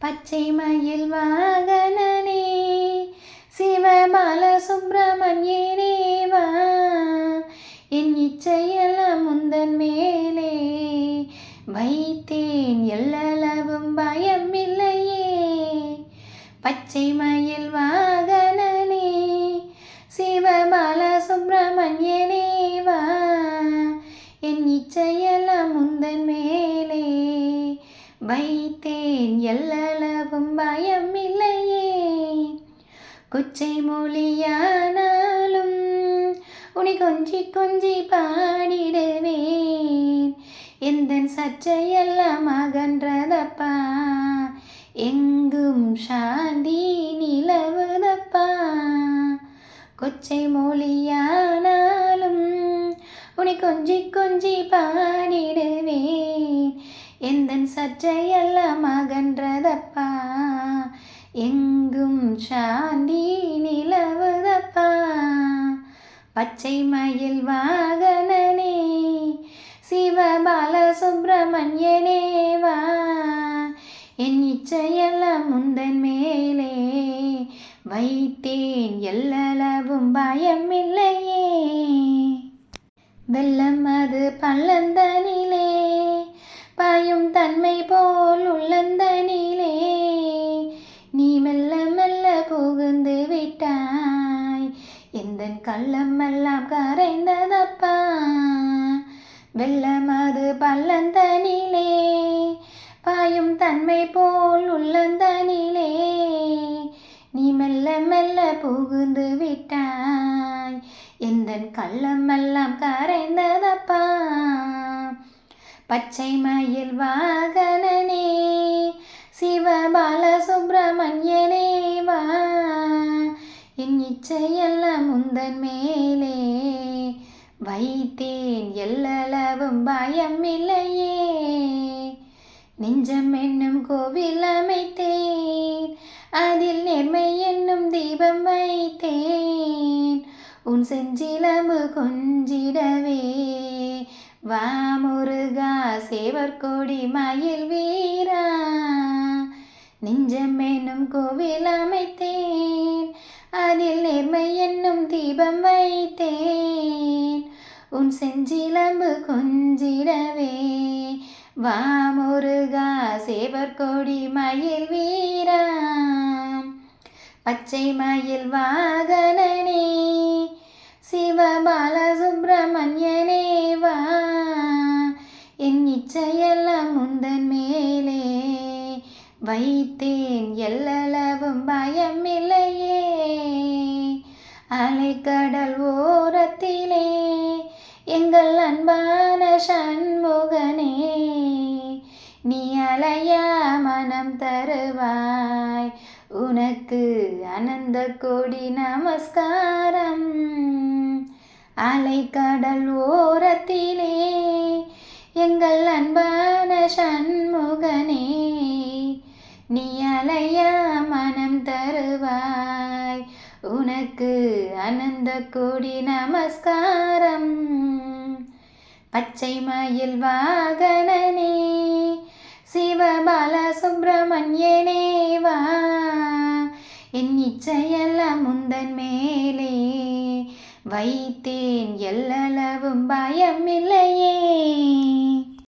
பச்சை மயில் வாகனனே சிவபால சுப்பிரமணியனே வா. என் இச்சையெல்லாம் முந்தன் மேலே வைத்தேன் எல்லளவும் பயம் இல்லையே பச்சை மயில் வா ஏன் எல்லளவும் பயம் இல்லையே கொச்சை மொழியானாலும் உனி கொஞ்சி கொஞ்சி பாடிடுவேன். எந்த சர்ச்சையெல்லாம் அகன்றதப்பா? எங்கும் சாந்தி நிலவுதப்பா? கொச்சை மொழியானாலும் உனி கொஞ்சி கொஞ்சி பாடிடுவேன். எந்த சர்ச்சையெல்லாம் மகன்றதப்பா? எங்கும் சாந்தி நிலவுதப்பா? பச்சை மயில் வாகனனே சிவபால சுப்பிரமணியனே வா. என் இச்சையெல்லாம் முந்தன் மேலே வைத்தேன் எல்லளவும் பயமில்லையே. வெள்ளம் அது பள்ளந்தனிலே பாயும் தன்மை போல் உள்ளந்தனிலே நீ மெல்ல மெல்ல புகுந்து விட்டாய். எந்த கள்ளம் எல்லாம் கரைந்ததப்பா? வெள்ளமது அது பள்ளந்தனிலே பாயும் தன்மை போல் உள்ளந்தனிலே நீ மெல்ல மெல்ல புகுந்து விட்டாய். எந்த கள்ளம் எல்லாம் கரைந்ததப்பா? பச்சை மயில் வாகனனே சிவபால சுப்பிரமணியனே வா. என் இச்சையெல்லாம் முந்தன் மேலே வைத்தேன் எல்லளவும் பயம் இல்லையே நெஞ்சம் என்னும் கோவில் அமைத்தேன் அதில் நேர்மை என்னும் தீபம் வைத்தேன். உன் செஞ்சிலம்பு கொஞ்சிடவே வா முருகா சேவர் மயில் வீரா. நெஞ்சம் என்னும் கோவில் அமைத்தேன். அதில் நேர்மை என்னும் தீபம் வைத்தேன். உன் செஞ்சிலம்பு கொஞ்சிடவே. வா முருகா சேவர் மயில் வீரா. பச்சை மயில் வாகனனே இச்சையெல்லாம் முந்தன் மேலே வைத்தேன் எல்லளவும் பயமில்லையே. அலைக்கடல் ஓரத்திலே எங்கள் அன்பான சண்முகனே நீ அலையா மனம் தருவாய். உனக்கு அனந்த கோடி நமஸ்காரம். அலைக்கடல் ஓரத்திலே எங்கள் அன்பான சண்முகனே நீ அலையா மனம் தருவாய். உனக்கு அனந்த கோடி நமஸ்காரம். பச்சை மயில் வாகனனே சிவபால சுப்பிரமணியனே வா. என் இச்சையெல்லாம் முந்தன் மேலே வைத்தேன் எல்லளவும் பயம் இல்லையே